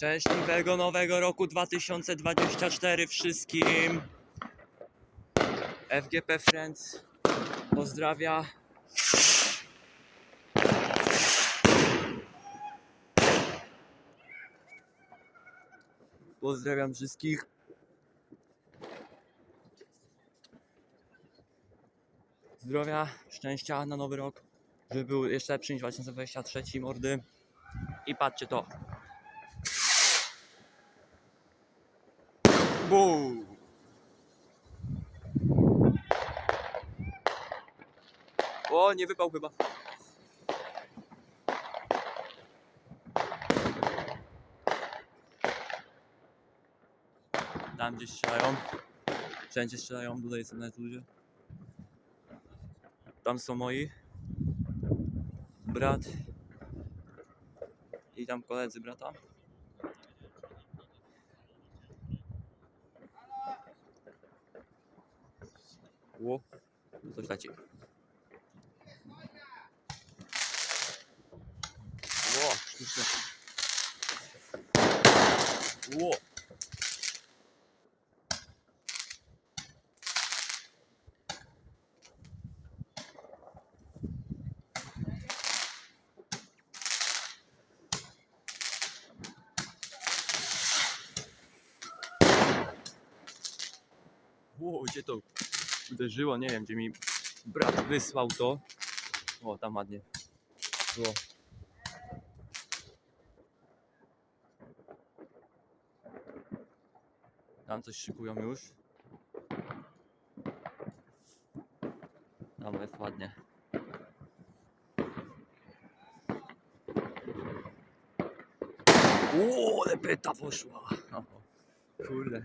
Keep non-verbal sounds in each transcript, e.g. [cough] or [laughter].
Szczęśliwego nowego roku 2024 wszystkim. FGP Friends pozdrawia. Pozdrawiam wszystkich. Zdrowia, szczęścia na nowy rok, żeby był jeszcze lepszy niż 2023 mordy. I patrzcie to. Buu. O, nie wypał chyba. Tam gdzieś strzelają. Wszędzie strzelają, tutaj są nawet ludzie. Tam są moi. Brat. I tam koledzy brata. Ło, tu coś leci. Ło, sztuczne. Ło. Uderzyło? Nie wiem, gdzie mi brat wysłał to. O, tam ładnie. Było. Tam coś szykują już. Tam jest ładnie. Ło, ale pyta poszła. O, kurde.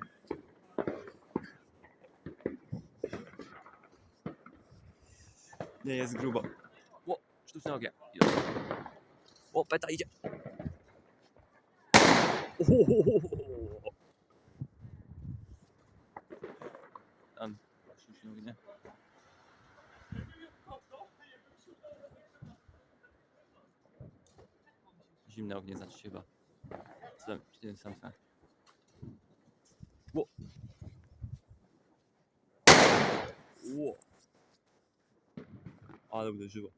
Nie jest grubo. Ło, sztuczne ogień. O, peta idzie. Tam sztuczne ognie. Zimne ognie znaczy chyba. Ten sam sam? Ło. Ło. Ale uderzyło.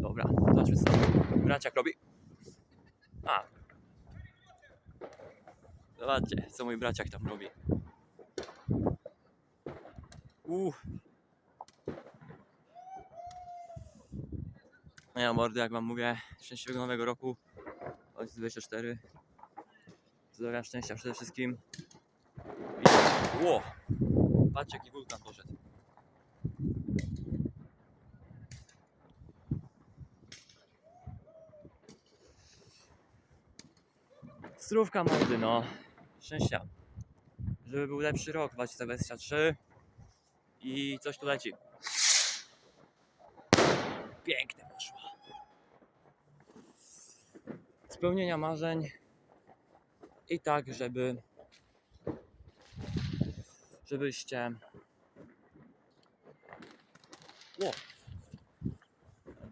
Dobra, zobaczmy co braciak robi. A. Zobaczcie, co mój braciak tam robi. Uff. No ja mordy, jak wam mówię, szczęśliwego nowego roku. Ojciec 24. Zdrowia, szczęścia przede wszystkim. I... Ło! Patrzcie jaki wulkan poszedł. Zdrówka mordy, no. Szczęścia. Żeby był lepszy rok 2023. I coś tu leci. Spełnienia marzeń. I tak, żeby żebyście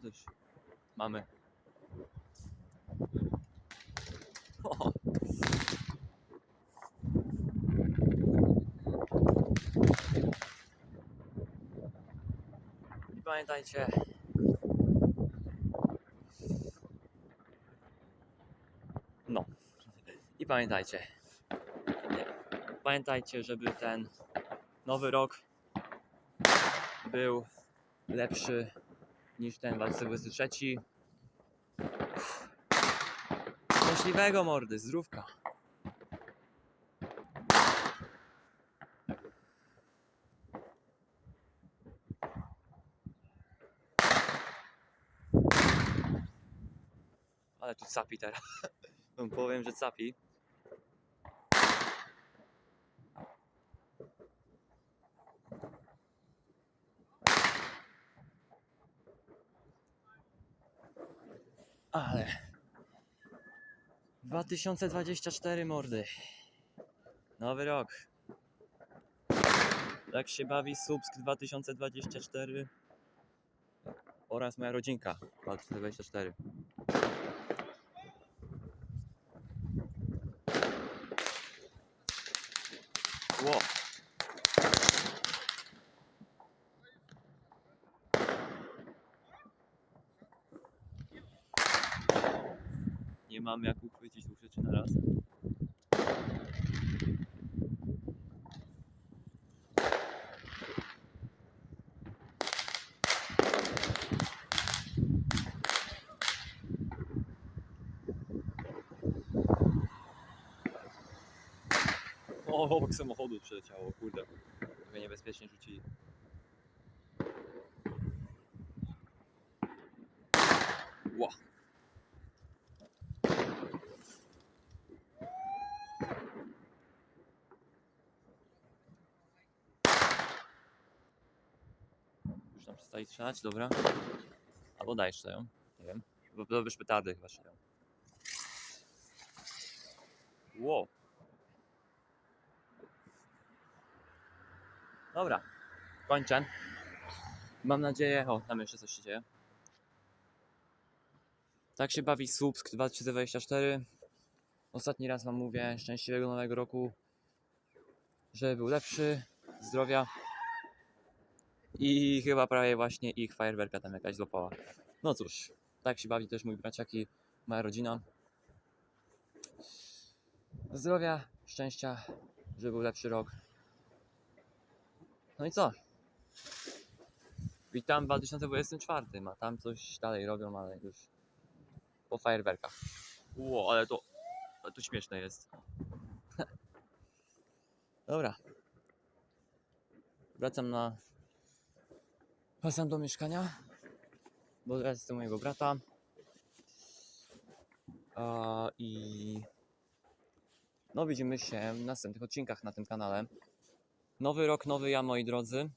Coś mamy. O. I pamiętajcie, No. I pamiętajcie. Pamiętajcie, żeby ten nowy rok był lepszy niż ten 2023. Szczęśliwego mordy, zdrówka. Ale tu capi teraz. [laughs] Powiem, że capi. Ale 2024 mordy. Nowy rok. Tak się bawi Subsk 2024 oraz moja rodzinka 2024. Ło. Nie mam jak uchwycić dwóch rzeczy na raz. [laughs] obok samochodu przeleciało, kurde. Trochę niebezpiecznie rzucili. Ła. Już tam przestali strzelać, dobra. Albo daj strzelają, nie wiem. Bo już petardy chyba strzelają. Wow. Dobra, kończę. Mam nadzieję, o, tam jeszcze coś się dzieje. Tak się bawi Słupsk 2024. Ostatni raz wam mówię, szczęśliwego nowego roku. Żeby był lepszy, zdrowia. I chyba prawie właśnie ich fajerwerka tam jakaś złapała. No cóż, tak się bawi też mój braciak i moja rodzina. Zdrowia, szczęścia, żeby był lepszy rok. No i co? Witam w 2024, a tam coś dalej robią, ale już po fajerwerkach. Ło, ale to, ale to śmieszne jest. [laughs] Dobra. Wracam na... Wracam do mieszkania, bo teraz jestem mojego brata. I... No widzimy się w następnych odcinkach na tym kanale. Nowy rok, nowy ja, moi drodzy.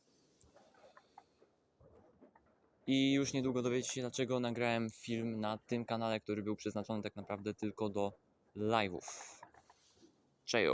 I już niedługo dowiecie się, dlaczego nagrałem film na tym kanale, który był przeznaczony tak naprawdę tylko do live'ów. Cześć!